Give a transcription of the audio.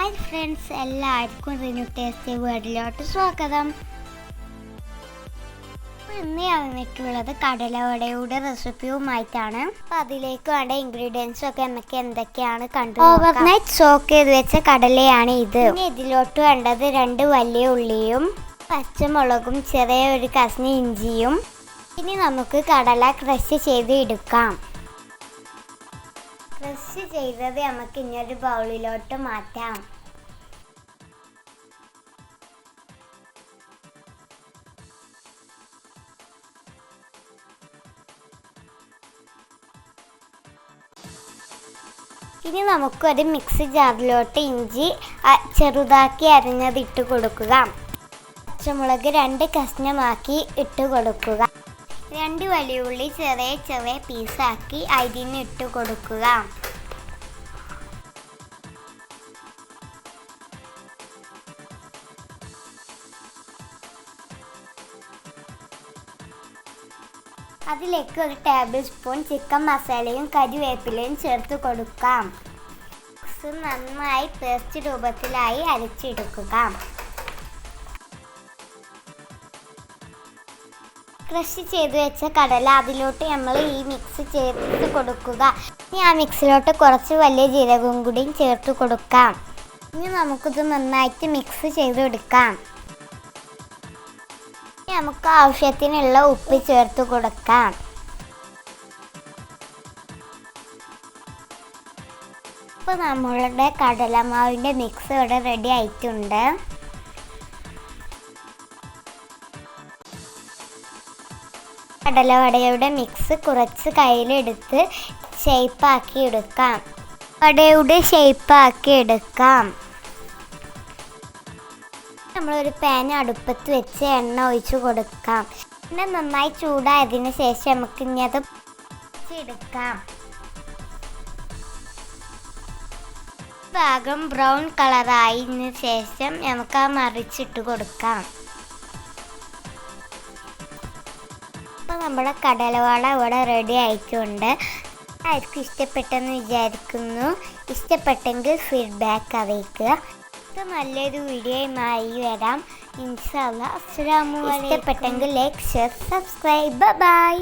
Hi friends എല്ലാവർക്കും Rinu tasty വേർഡിലോട്ട് സ്വാഗതം. ഇന്ന് ഞാൻ വന്നിട്ടുള്ളത് കടലവടയുടെ റെസിപ്പിയുമായിട്ടാണ്. അപ്പം അതിലേക്ക് വേണ്ട ഇൻഗ്രീഡിയൻസും ഒക്കെ നമുക്ക് എന്തൊക്കെയാണ് കണ്ടു ഓവർനൈറ്റ് സോക്ക് ചെയ്ത് വെച്ച കടലയാണ് ഇത്. ഇനി ഇതിലോട്ട് വേണ്ടത് രണ്ട് വലിയ ഉള്ളിയും പച്ചമുളകും ചെറിയ ഒരു കഷ്ണ ഇഞ്ചിയും. ഇനി നമുക്ക് കടല ക്രഷ് ചെയ്ത് എടുക്കാം. ക്രഷ് ചെയ്തത് നമുക്ക് ഇനിയൊരു ബൗളിലോട്ട് മാറ്റാം. ഇനി നമുക്കൊരു മിക്സി ജാറിലോട്ട് ഇഞ്ചി ചെറുതാക്കി അരിഞ്ഞത് ഇട്ട് കൊടുക്കുക. പച്ചമുളക് രണ്ട് കഷ്ണമാക്കി ഇട്ട് കൊടുക്കുക. രണ്ട് വലിയ ഉള്ളി ചെറിയ ചെറിയ പീസാക്കി അരിഞ്ഞിട്ട് കൊടുക്കുക. അതിലേക്ക് ഒരു ടേബിൾ സ്പൂൺ ചിക്കൻ മസാലയും കരിവേപ്പിലയും ചേർത്ത് കൊടുക്കാം. നന്നായി പേസ്റ്റ് രൂപത്തിലായി അരച്ചെടുക്കുക. ക്രഷ് ചെയ്ത് വെച്ച കടല അതിലോട്ട് നമ്മൾ ഈ മിക്സ് ചേർത്ത് കൊടുക്കുക. ഇനി ആ മിക്സിലോട്ട് കുറച്ച് വലിയ ജീരകവും കൂടിയും ചേർത്ത് കൊടുക്കാം. ഇനി നമുക്കിത് നന്നായിട്ട് മിക്സ് ചെയ്തെടുക്കാം. ഇനി നമുക്ക് ആവശ്യത്തിനുള്ള ഉപ്പ് ചേർത്ത് കൊടുക്കാം. ഇപ്പോൾ നമ്മളുടെ കടലമാവിന്റെ മിക്സ് ഇവിടെ റെഡി ആയിട്ടുണ്ട്. കടലവടയുടെ മിക്സ് കുറച്ച് കയ്യിലെടുത്ത് ഷേപ്പാക്കി എടുക്കാം. വടയുടെ ഷേപ്പാക്കി എടുക്കാം. നമ്മളൊരു പാൻ അടുപ്പത്ത് വെച്ച് എണ്ണ ഒഴിച്ചു കൊടുക്കാം. എണ്ണ നന്നായി ചൂടായതിന് ശേഷം നമുക്ക് ഇനി അത് എടുക്കാം. ഭാഗം ബ്രൗൺ കളറായതിനു ശേഷം നമുക്ക് ആ മറിച്ചിട്ട് കൊടുക്കാം. നമ്മുടെ കടലവാള ഇവിടെ റെഡി ആയിട്ടുണ്ട്. ആർക്കും ഇഷ്ടപ്പെട്ടെന്ന് വിചാരിക്കുന്നു. ഇഷ്ടപ്പെട്ടെങ്കിൽ ഫീഡ്ബാക്ക് അറിയിക്കുക. നല്ലൊരു വീഡിയോയുമായി വരാം. ഇൻഷാല്ല അലൈക്കും. ഇഷ്ടപ്പെട്ടെങ്കിൽ ലൈക്ക് ഷെയർ സബ്സ്ക്രൈബ് ബൈ